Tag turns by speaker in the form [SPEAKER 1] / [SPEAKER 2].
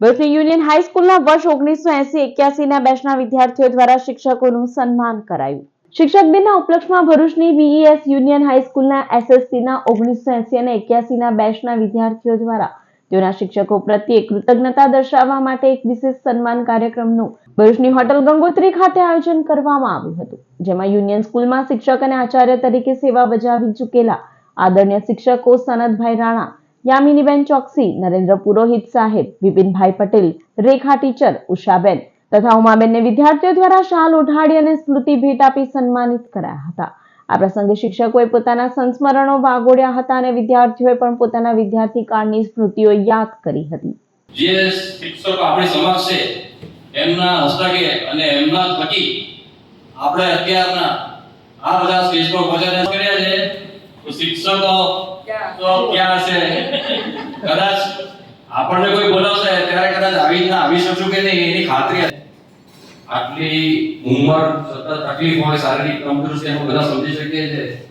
[SPEAKER 1] ભરૂચની યુનિયન હાઈસ્કૂલના વર્ષ ઓગણીસો એસી એક્યાસીના બેચના વિદ્યાર્થીઓ દ્વારા શિક્ષકોનું સન્માન કરાયું. શિક્ષક દિનના ઉપલક્ષમાં ભરૂચની બીઈએસ યુનિયન હાઈસ્કૂલના એસએસસીના ઓગણીસો એસી અને એક્યાસીના બેચના વિદ્યાર્થીઓ દ્વારા તેઓના શિક્ષકો પ્રત્યે કૃતજ્ઞતા દર્શાવવા માટે એક વિશેષ સન્માન કાર્યક્રમનું ભરૂચની હોટલ ગંગોત્રી ખાતે આયોજન કરવામાં આવ્યું હતું, જેમાં યુનિયન સ્કૂલમાં શિક્ષક અને આચાર્ય તરીકે સેવા બજાવી ચૂકેલા આદરણીય શિક્ષકો સનદભાઈ રાણા યામિનીબેન ચોકસી નરેન્દ્ર પુરોહિત સાહેબ વિપિનભાઈ પટેલ રેખા ટીચર ઉષાબેન તથા ઉમાબેનને વિદ્યાર્થીઓ દ્વારા શાલ ઓઢાડી અને સ્મૃતિ ભેટ આપી સન્માનિત કરાયા હતા આ પ્રસંગે શિક્ષકોએ પોતાના સંસ્મરણો વાગોડ્યા હતા અને વિદ્યાર્થીઓએ પણ પોતાના વિદ્યાર્થી કાળની સ્મૃતિઓ યાદ કરી હતી
[SPEAKER 2] જે શિક્ષકો આપણી સમાજ છે એમના હસ્તાકે અને એમના થકી આપણે અત્યારના આ બધા સ્ટેજ પર પહોંચાડ્યા કર્યા છે શિક્ષકો તો ક્યાં હશે? કદાચ આપણને કોઈ બોલાવશે, ત્યારે કદાચ આવી રીતના આવી શકશું કે નહીં, એની ખાતરી આટલી ઉંમર, સતત તકલીફ હોય, શારીરિક તંદુરસ્તી, એનું બધા સમજી શકીએ છીએ.